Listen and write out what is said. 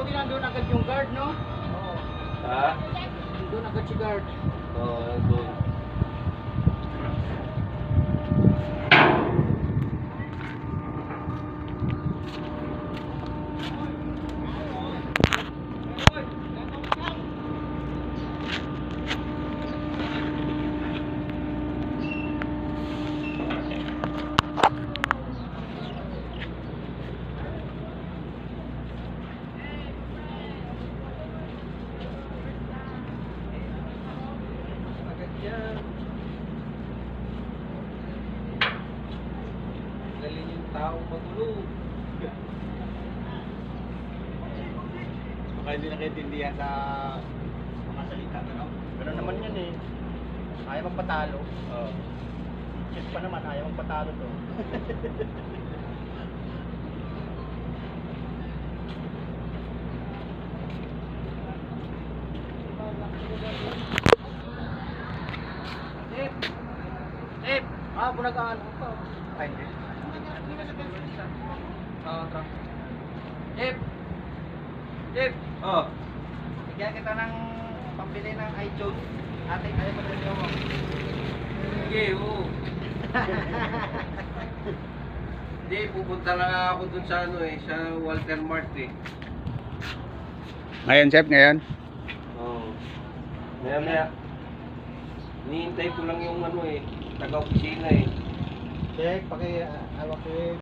Buti na doon agad yung guard, no? Oo. Ha? Doon agad si guard. Oo, doon. Galing yung tao matulog. Baka hindi nakaintindihan sa mga salita, ano? Ganun naman yan eh. Ayaw magpatalo. Oo. Chess pa naman, ayaw magpatalo to. Tip! Tip! Ah, bunagaan ko pa. Ay, hindi. Oo, tra. Tip! Tip! Oh. Bigyan kita ng pambili ng iTunes. Ate, ayaw mo rin mo. Sige, oo. Hindi, pupunta lang ako dun sa ano eh, sa Walter Mart eh. Ngayon, chef, ngayon. Oo. Maya maya. Nihintay ko lang yung ano eh, taga-opisina eh. Check, paki, awak ko